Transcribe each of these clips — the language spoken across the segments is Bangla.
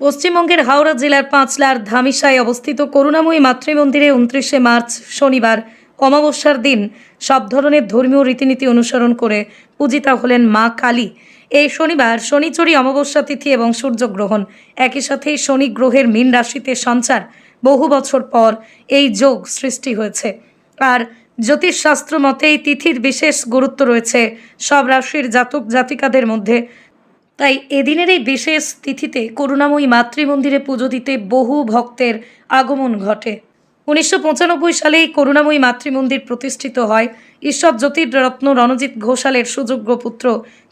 পশ্চিমবঙ্গের হাওড়া জেলার পাঁচলার ধামিসায় অবস্থিত করুণাময়ী মাতৃমন্দিরে উনত্রিশে মার্চ শনিবার অমাবস্যার দিন সব ধরনের ধর্মীয় রীতিনীতি অনুসরণ করে পূজিতা হলেন মা কালী। এই শনিবার শনিচরী অমাবস্যা তিথি এবং সূর্যগ্রহণ। একই সাথে শনি গ্রহের মীন রাশিতে সঞ্চার। বহু বছর পর এই যোগ সৃষ্টি হয়েছে। আর জ্যোতিষশাস্ত্র মতে এই তিথির বিশেষ গুরুত্ব রয়েছে সব রাশির জাতক জাতিকাদের মধ্যে তাই এদিনের এই বিশেষ তিথিতে করুণাময়ী মাতৃমন্দিরে পুজো দিতে বহু ভক্তের আগমন ঘটে। উনিশশো পঁচানব্বই সালে এই করুণাময়ী মাতৃমন্দির প্রতিষ্ঠিত হয়। ঈশ্বর জ্যোতির্রত্ন রণজিৎ ঘোষালের সুযোগ্য পুত্র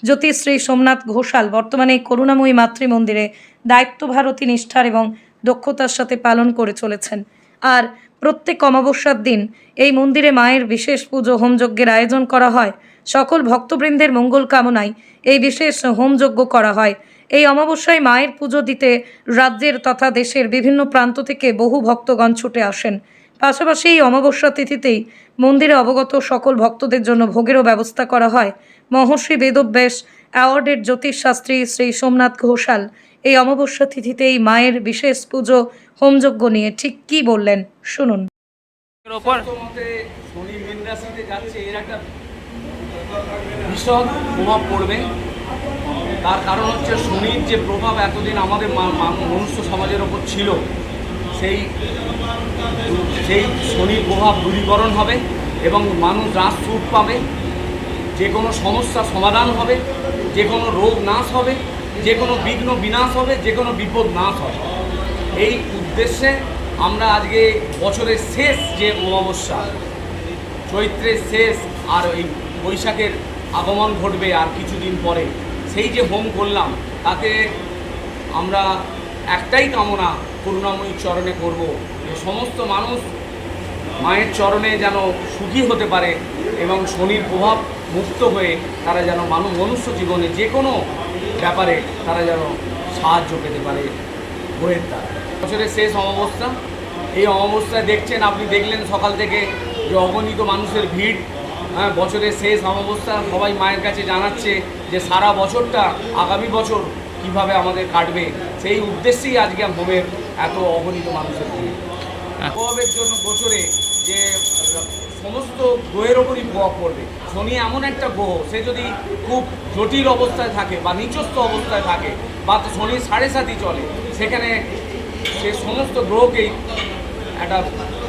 জ্যোতিশ্রী সোমনাথ ঘোষাল বর্তমানে এই করুণাময়ী মাতৃমন্দিরে দায়িত্বভারতী নিষ্ঠার এবং দক্ষতার সাথে পালন করে চলেছেন। আর প্রত্যেক অমাবস্যার দিন এই মন্দিরে মায়ের বিশেষ পুজো, হোমযজ্ঞের আয়োজন করা হয়। সকল ভক্তবৃন্দের মঙ্গল কামনায় এই বিশেষ হোমযজ্ঞ করা হয়। এই অমাবস্যায় মায়ের পুজো দিতে রাজ্যের তথা দেশের বিভিন্ন প্রান্ত থেকে বহু ভক্তগণ ছুটে আসেন। পাশাপাশি এই অমাবস্যা তিথিতেই মন্দিরে অবগত সকল ভক্তদের জন্য ভোগেরও ব্যবস্থা করা হয়। মহর্ষি বেদব্যাস, অ্যাওয়ার্ডের জ্যোতিষশাস্ত্রী শ্রী সোমনাথ ঘোষাল এই অমাবস্যা তিথিতে এই মায়ের বিশেষ পুজো, হোমযজ্ঞ নিয়ে ঠিক কী বললেন? শুনুন। প্রভাব পড়বে। তার কারণ হচ্ছে শনির যে প্রভাব এতদিন আমাদের মনুষ্য সমাজের ওপর ছিল, সেই সেই শনির প্রভাব দূরীকরণ হবে এবং মানুষ রাস সুখ পাবে। যে কোনো সমস্যা সমাধান হবে, যে কোনো রোগ নাশ হবে। যে কোনো বিঘ্ন বিনাশ হবে, যে কোনো বিপদ নাশ হবে। এই উদ্দেশ্যে আমরা আজকে বছরের শেষ যে অমাবস্যা, চৈত্রের শেষ আর এই বৈশাখের আগমন ঘটবে আর কিছুদিন পরে, সেই যে হোম করলাম, তাতে আমরা একটাই কামনা করুণাময়ীর চরণে করব যে সমস্ত মানুষ মায়ের চরণে যেন সুখী হতে পারে এবং শনির প্রভাব মুক্ত হয়ে তারা যেন মানুষ, মনুষ্য জীবনে যে কোনো ব্যাপারে তারা যেন সাহায্য পেতে পারে বইয়ের দ্বারা। বছরের শেষ অমাবস্যা এই অমাবস্যায় দেখছেন আপনি দেখলেন সকাল থেকে যে অগণিত মানুষের ভিড়। হ্যাঁ বছরের শেষ অমাবস্যা সবাই মায়ের কাছে জানাচ্ছে যে সারা বছরটা আগামী বছর কীভাবে আমাদের কাটবে। সেই উদ্দেশ্যেই আজকে হোমের এত অগণিত মানুষের ভিড়। প্রভাবের জন্য বছরে যে সমস্ত গ্রহের ওপরই প্রভাব পড়বে। শনি এমন একটা গ্রহ, সে যদি খুব জটিল অবস্থায় থাকে বা নিচস্থ অবস্থায় থাকে বা তো শনির সাড়ে সাতই চলে, সেখানে সে সমস্ত গ্রহকেই একটা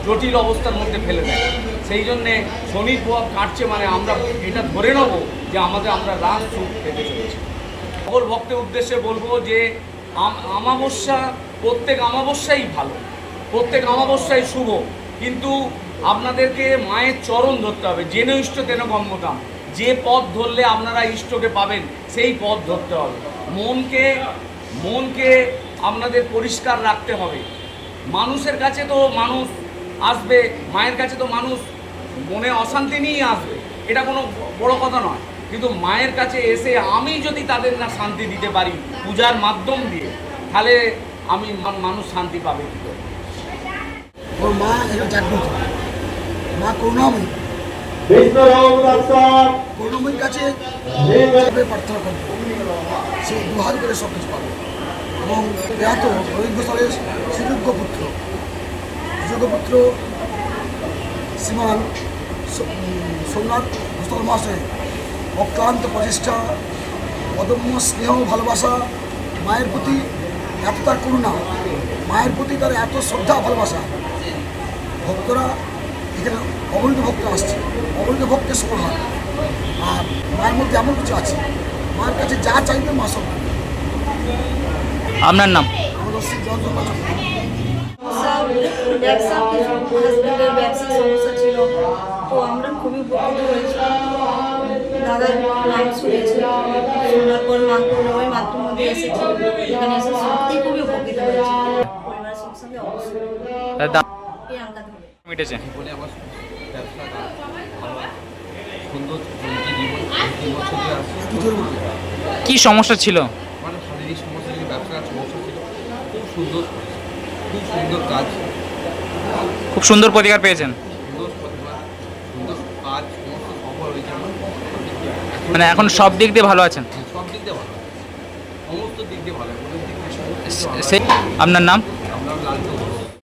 জটিল অবস্থার মধ্যে ফেলে দেয়। সেই জন্যে শনির প্রভাব কাটছে মানে আমরা এটা ধরে নেব যে আমাদের আমরা রাত সুখ পেতে চলেছি। সকল ভক্তের উদ্দেশ্যে বলব যে আম- আমাবস্যা প্রত্যেক আমাবস্যাই ভালো, প্রত্যেক অমাবস্যাই শুভ। কিন্তু আপনাদেরকে মায়ের চরণ ধরতে হবে, জেনে ইষ্ট তেন গম্যতাম যে পথ ধরলে আপনারা ইষ্টকে পাবেন, সেই পথ ধরতে হবে। মনকে মনকে আপনাদের পরিষ্কার রাখতে হবে। মানুষের কাছে তো মানুষ আসবে, মায়ের কাছে তো মানুষ মনে অশান্তি নিয়েই আসবে, এটা কোনো বড় কথা নয়। কিন্তু মায়ের কাছে এসে আমি যদি তাদের না শান্তি দিতে পারি, পূজার মাধ্যম দিয়ে, তাহলে আমি মানুষ শান্তি পাবে কী করে? ওর মা এটা জাগ্রত। মা করুণাময়ী। করুণাময়ীর কাছে প্রার্থনা করবে। সে দুহাত করে সব কিছু পাবে। এবং জ্ঞাত রবীন্দ্র সালের সুযোগ্য পুত্র সুযোগ্য পুত্র শ্রীমান সোমনাথ ঘোষাল মহাশয়। অক্লান্ত প্রচেষ্টা, অদম্য স্নেহ, ভালোবাসা, মায়ের প্রতি এত তার করুণা, মায়ের প্রতি তার এত শ্রদ্ধা, ভালোবাসা ভক্তরা এখানে অগণিত ভক্ত আসছে অগণিত ভক্তের সফল হয় আর মায়ের মধ্যে এমন কিছু আছে মায়ের কাছে যা চাইবে মা সব আপনার নাম আমাদের শ্রী ব্যবসা সমস্যা ছিল তো আমরা খুবই উপকৃত হয়েছি দাদার নাম শুনেছি শোনার পর মা করুণাময় মাতৃমন্দির এসেছি এখানে এসে সত্যি খুবই উপকৃত হয়েছি আমার ব্যবসাটা আমার সুন্দর জীবন বছর বলুন। কি সমস্যা ছিল? মানে শারীরিক সমস্যা ছিল ব্যবসার সমস্যা ছিল। খুব সুন্দর খুব সুন্দর কাজ। খুব সুন্দর প্রতিকার পেয়েছেন? মানে এখন সব দিক দিয়ে ভালো আছেন? সব দিক দিয়ে ভালো। সমস্ত দিক দিয়ে ভালো কোনো দিক দিয়ে সেই আপনার নাম?